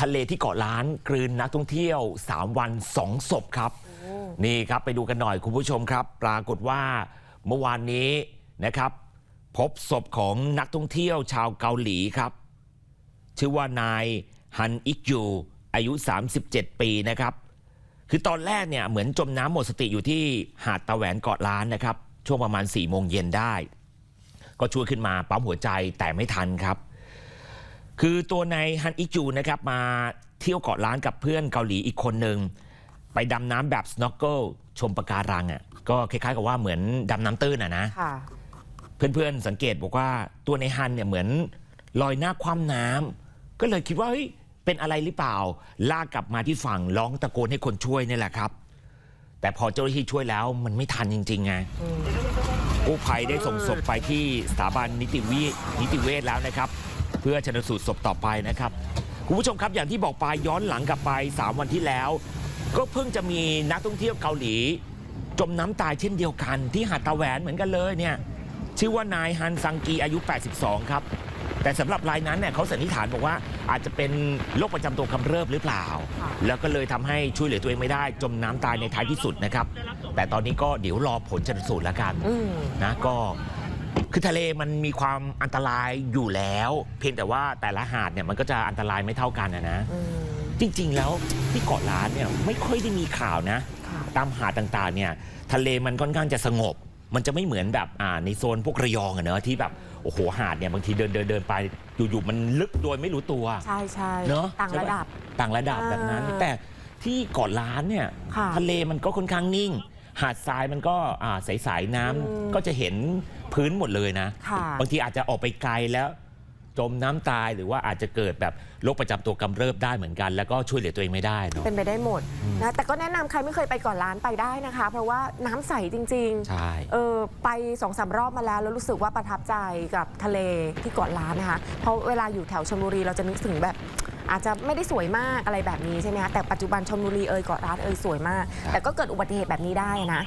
ทะเลที่เกาะล้านกลืนนักท่องเที่ยว 3 วัน 2 ศพครับ นี่ครับไปดูกันหน่อยคุณผู้ชมครับ ปรากฏว่าเมื่อวานนี้นะครับ พบศพของนักท่องเที่ยวชาวเกาหลีครับ ชื่อว่านายฮันอิกยูอายุ 37 ปีนะครับ คือตอนแรกเนี่ยเหมือนจมน้ำหมดสติอยู่ที่หาดตะแหวนเกาะล้านนะครับ ช่วงประมาณ4ี่โมงเย็นได้ ก็ช่วยขึ้นมาปั๊มหัวใจแต่ไม่ทันครับ คือตัวนายฮันอิกจูนะครับมาเที่ยวเกาะล้านกับเพื่อนเกาหลีอีกคนหนึ่งไปดำน้ำแบบสโนว์เกิลชมปะการังอะก็คล้ายๆกับว่าเหมือนดำน้ำตื้นอะนะค่ะ เพื่อนๆสังเกตบอกว่าตัวในฮันเนี่ยเหมือนลอยหน้าคว่ำน้ำก็เลยคิดว่าเฮ้ยเป็นอะไรหรือเปล่า ลากกลับมาที่ฝั่งร้องตะโกนให้คนช่วยนี่แหละครับ แต่พอเจ้าหน้าที่ช่วยแล้วมันไม่ทันจริงๆไงกู้ภัยได้ส่งศพไปที่สถาบันนิติวินิติเวชแล้วนะครับเพื่อชนสูตรศพต่อไปนะครับคุณผู้ชมครับอย่างที่บอกไปย้อนหลังกลับไป 3 วันที่แล้ว ก็เพิ่งจะมีนักท่องเที่ยวเกาหลี จมน้ำตายเช่นเดียวกัน ที่หาดตาแหวนเหมือนกันเลยเนี่ยชื่อว่านายฮันซังกีอายุ 82 ครับ แต่สำหรับรายนั้นเนี่ยเขาสันนิษฐานบอกว่าอาจจะเป็นโรคประจำตัวกำเริบหรือเปล่า แล้วก็เลยทำให้ช่วยเหลือตัวเองไม่ได้ จมน้ำตายในท้ายที่สุดนะครับ แต่ตอนนี้ก็เดี๋ยวรอผลชนสูตรแล้วกันนะก็ คือทะเลมันมีความอันตรายอยู่แล้ว เพียงแต่ว่าแต่ละหาดเนี่ยมันก็จะอันตรายไม่เท่ากันนะนะ อืม จริง ๆ แล้วที่เกาะล้านเนี่ยไม่ค่อยได้มีข่าวนะ ค่ะตามหาดต่างๆเนี่ยทะเลมันค่อนข้างจะสงบ มันจะไม่เหมือนแบบอ่าในโซนพวกระยองอะเนอะที่แบบโอ้โหหาดเนี่ยบางทีเดินเดินเดินไปอยู่ๆมันลึกโดยไม่รู้ตัว ใช่ใช่เนอะต่างใช่ประดับต่างระดับแบบนั้นอ่าแต่ที่เกาะล้านเนี่ยค่ะ ทะเลมันก็ค่อนข้างนิ่ง หาดทรายมันก็อ่าใสๆน้ำอืมก็จะเห็นพื้นหมดเลยนะ ค่ะ บางทีอาจจะออกไปไกลแล้ว จมน้ำตายหรือว่าอาจจะเกิดแบบโรคประจำตัวกำเริบได้เหมือนกัน แล้วก็ช่วยเหลือตัวเองไม่ได้เนาะ เป็นไปได้หมดนะแต่ก็แนะนำใครไม่เคยไปก่อนร้านไปได้นะคะ เพราะว่าน้ำใสจริงใช่ๆเออไปสองสามรอบมาแล้ว แล้วรู้สึกว่าประทับใจกับทะเลที่เกาะล้านนะคะ เพราะเวลาอยู่แถวชลบุรีเราจะนึกถึงแบบ อาจจะไม่ได้สวยมากอะไรแบบนี้ใช่ไหมคะแต่ปัจจุบันชลบุรีเอยเกาะล้านเอยสวยมาก แต่ก็เกิดอุบัติเหตุแบบนี้ได้นะ